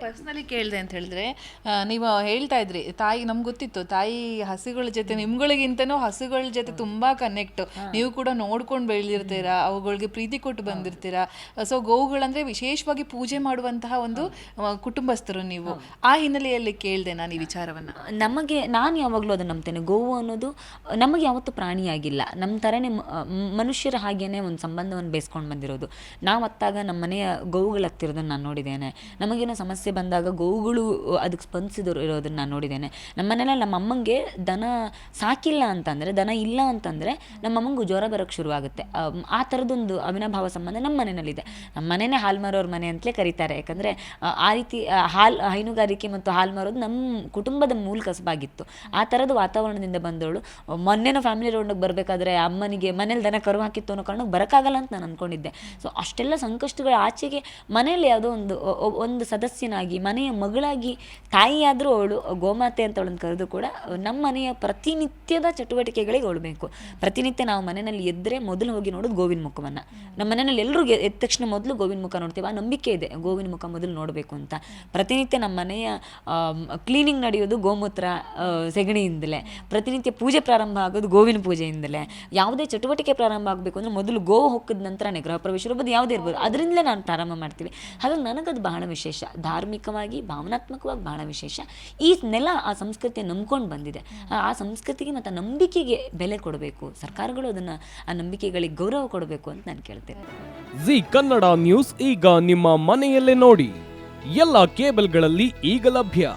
Personally ಕೇಳಿದೆ ಅಂತ ಹೇಳಿದ್ರೆ ನೀವು ಹೇಳ್ತಾ ಇದ್ರಿ ತಾಯಿ ನಮ್ಗೆ ಗೊತ್ತಿತ್ತು ತಾಯಿ ಹಸುಗಳ ಜೊತೆ ನಿಮ್ಗಳಿಗಿಂತನೂ ಹಸುಗಳ ಜೊತೆ ತುಂಬಾ ಕನೆಕ್ಟ್ ನೀವು ಕೂಡ ನೋಡ್ಕೊಂಡು ಬೆಳೆದಿರ್ತೀರಾ ಅವುಗಳಿಗೆ ಪ್ರೀತಿ ಕೊಟ್ಟು ಬಂದಿರ್ತೀರಾ. ಸೊ ಗೋವುಗಳಂದ್ರೆ ವಿಶೇಷವಾಗಿ ಪೂಜೆ ಮಾಡುವಂತಹ ಒಂದು ಕುಟುಂಬಸ್ಥರು ನೀವು. ಆ ಹಿನ್ನೆಲೆಯಲ್ಲಿ ಕೇಳಿದೆ ನಾನು ಈ ವಿಚಾರವನ್ನ. ನಮಗೆ ನಾನು ಯಾವಾಗಲೂ ಅದನ್ನು ನಂಬ್ತೇನೆ. ಗೋವು ಅನ್ನೋದು ನಮಗೆ ಯಾವತ್ತು ಪ್ರಾಣಿಯಾಗಿಲ್ಲ. ನಮ್ಮ ಥರನೇ ಮನುಷ್ಯರ ಹಾಗೇನೆ ಒಂದು ಸಂಬಂಧವನ್ನು ಬೇಸ್ಕೊಂಡು ಬಂದಿರೋದು. ನಾವು ಅತ್ತಾಗ ನಮ್ಮ ಮನೆಯ ಗೋವುಗಳು ಹತ್ತಿರೋದನ್ನು ನಾನು ನೋಡಿದ್ದೇನೆ. ನಮಗೇನೋ ಸಮಸ್ಯೆ ಬಂದಾಗ ಗೋವುಗಳು ಅದಕ್ಕೆ ಸ್ಪಂದಿಸಿದ್ರು ಇರೋದನ್ನು ನಾನು ನೋಡಿದ್ದೇನೆ. ನಮ್ಮ ಮನೇಲಿ ನಮ್ಮ ಅಮ್ಮಂಗೆ ದನ ಸಾಕಿಲ್ಲ ಅಂತಂದರೆ, ದನ ಇಲ್ಲ ಅಂತಂದರೆ ನಮ್ಮಮ್ಮಂಗೆ ಜ್ವರ ಬರೋಕ್ಕೆ ಶುರುವಾಗುತ್ತೆ. ಆ ಥರದೊಂದು ಅವಿನಾಭಾವ ಸಂಬಂಧ ನಮ್ಮ ಮನೆಯಲ್ಲಿದೆ. ನಮ್ಮ ಮನೆಯೇ ಹಾಲು ಮಾರೋರ ಮನೆ ಅಂತಲೇ ಕರೀತಾರೆ. ಯಾಕಂದರೆ, ಆ ರೀತಿ ಹಾಲು, ಹೈನುಗಾರಿಕೆ ಮತ್ತು ಹಾಲು ಮಾರೋದು ನಮ್ಮ ಕುಟುಂಬದ ಮೂಲ ಕಸಬಾಗಿತ್ತು ಆ ಥರದ ವಾತಾವರಣದಿಂದ ಬಂದವಳು. ಮೊನ್ನೆನೋ ಫ್ಯಾಮಿಲಿ ರೌಂಡಿಗೆ ಬರಬೇಕಾದ್ರೆ ಅಮ್ಮನಿಗೆ ಮನೇಲಿ ದನ ಕರು ಹಾಕಿತ್ತು ಅನ್ನೋ ಕಾರಣಕ್ಕೆ ಬರೋಕ್ಕಾಗಲ್ಲ ಅಂತ ನಾನು ಅಂದ್ಕೊಂಡಿದ್ದೆ ಸೊ, ಅಷ್ಟೆಲ್ಲ ಸಂಕಷ್ಟಗಳ ಆಚೆಗೆ ಮನೆಯಲ್ಲಿ ಯಾವುದೋ ಒಂದು ಒಂದು ಒ- ಸದಸ್ಯನಾಗಿ ಮನೆಯ ಮಗಳಾಗಿ, ತಾಯಿಯಾದರೂ ಅವಳು ಗೋಮಾತೆ ಅಂತ ಅವಳನ್ನು ಕರೆದು ಕೂಡ ನಮ್ಮ ಮನೆಯ ಪ್ರತಿನಿತ್ಯದ ಚಟುವಟಿಕೆಗಳಿಗೆ ಅವಳು ಪ್ರತಿನಿತ್ಯ ನಾವು ಮನೆಯಲ್ಲಿ ಎದ್ದರೆ ಮೊದಲು ಹೋಗಿ ನೋಡೋದು ಗೋವಿನ ಮುಖವನ್ನು. ನಮ್ಮ ಮನೆಯಲ್ಲಿ ಎಲ್ಲರೂ ಎದ್ದ ತಕ್ಷಣ ಮೊದಲು ಗೋವಿನ ಮುಖ ನೋಡ್ತೇವೆ. ಆ ನಂಬಿಕೆ ಇದೆ, ಗೋವಿನ ಮುಖ ಮೊದಲು ನೋಡಬೇಕು ಅಂತ. ಪ್ರತಿನಿತ್ಯ ನಮ್ಮ ಮನೆಯ ಕ್ಲೀನಿಂಗ್ ನಡೆಯೋದು ಗೋಮೂತ್ರ ಸೆಗಣಿಯಿಂದಲೇ. ಪ್ರತಿನಿತ್ಯ ಪೂಜೆ ಪ್ರಾರಂಭ ಆಗೋದು ಗೋವಿನ ಪೂಜೆಯಿಂದಲೇ. ಯಾವುದೇ ಚಟುವಟಿಕೆ ಪ್ರಾರಂಭ ಆಗಬೇಕು ಅಂದರೆ ಮೊದಲು ಗೋವು ಹೊಕ್ಕದ ನಂತರನೇ ನೆಗ್ರಹ ಪ್ರವೇಶ ಇರ್ಬೋದು, ಯಾವುದೇ ಇರ್ಬೋದು. ಅದರಿಂದಲೇ ನಾನು ಪ್ರಾರಂಭ ಮಾಡ್ತೀವಿ. ಹಾಗಾಗಿ ನನಗದು ಬಹಳ ವಿಶೇಷ. ಧಾರ್ಮಿಕವಾಗಿ ಭಾವನಾತ್ಮಕವಾಗಿ ಬಹಳ ವಿಶೇಷ. ಈ ನೆಲ ಆ ಸಂಸ್ಕೃತಿ ನಂಬ್ಕೊಂಡು ಬಂದಿದೆ. ಆ- ಆ ಸಂಸ್ಕೃತಿಗೆ ಮತ್ತು ನಂಬಿಕೆಗೆ ಬೆಲೆ ಕೊಡಬೇಕು. ಸರ್ಕಾರಗಳು ಅದನ್ನು ಆ ನಂಬಿಕೆಗಳಿಗೆ ಗೌರವ ಕೊಡಬೇಕು ಅಂತ ನಾನು ಕೇಳ್ತೇನೆ. ಜಿ ಕನ್ನಡ ನ್ಯೂಸ್ ಈಗ ನಿಮ್ಮ ಮನೆಯಲ್ಲೇ ನೋಡಿ. ಎಲ್ಲ ಕೇಬಲ್ಗಳಲ್ಲಿ ಈಗ ಲಭ್ಯ.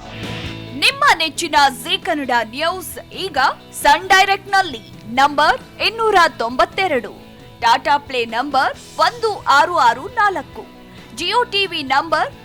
ನಿಮ್ಮ ನೆಚ್ಚಿನ ಜಿ ಕನ್ನಡ ನ್ಯೂಸ್ ಈಗ ಸನ್ ಡೈರೆಕ್ಟ್ನಲ್ಲಿ ನಂಬರ್ ಇನ್ನೂರ ತೊಂಬತ್ತೆರಡು ಟಾಟಾ ಪ್ಲೇ ನಂಬರ್ ಒಂದು ಆರು ಆರು ನಾಲ್ಕು ಜಿಯೋ ಟಿವಿ ನಂಬರ್